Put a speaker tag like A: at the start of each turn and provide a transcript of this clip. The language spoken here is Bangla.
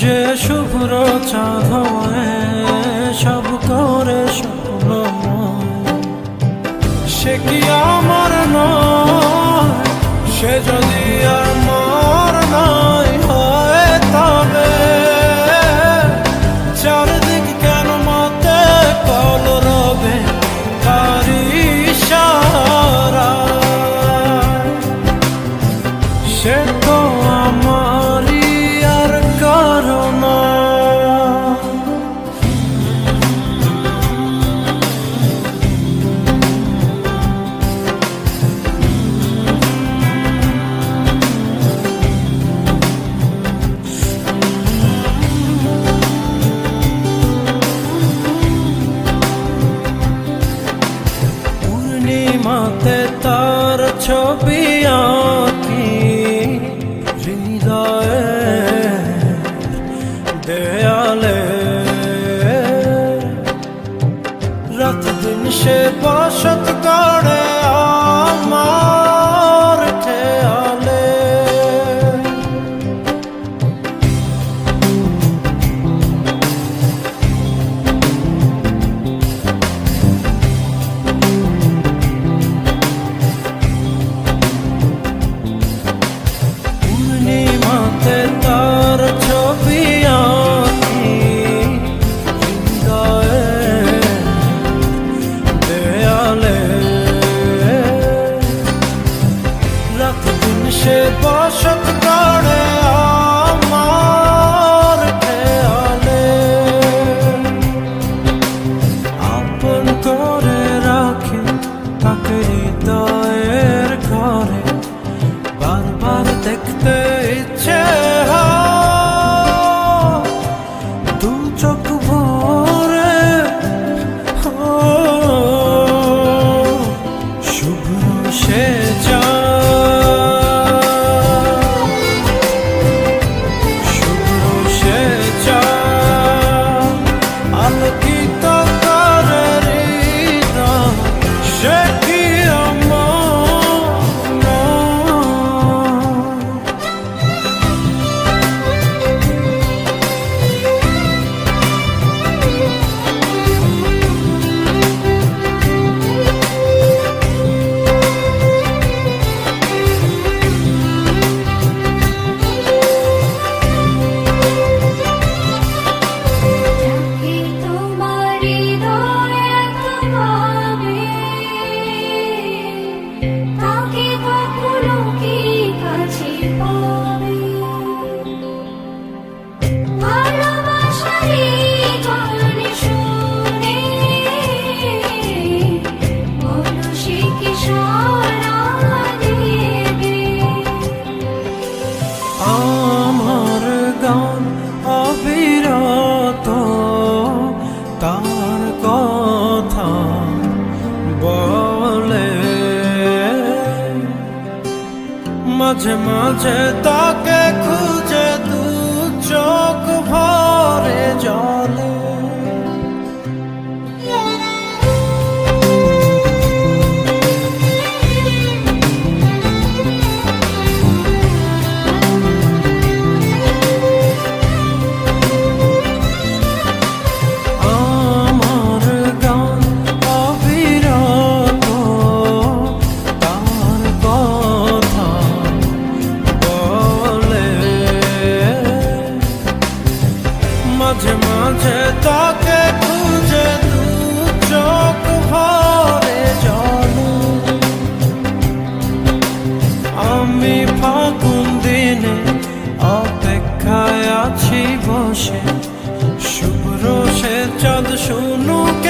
A: যে শুভ্র চাঁদে সব করে স্বপ্ন সে কি আমার নয়? সে যদি আর হাতে তার ছবি আঁকি হৃদয়ে দেয়ালে। রাত দিন সে বসত করে আমার চোখ পড়ে মাঝে মাঝে তাকে খুঁজে দু চোখ ভরে
B: জলে। চোখে খুঁজে দু চোখ আমি ফাগুন অপেক্ষায় আছি বসে। শুভ্র সে
A: চাঁদ শুনুকে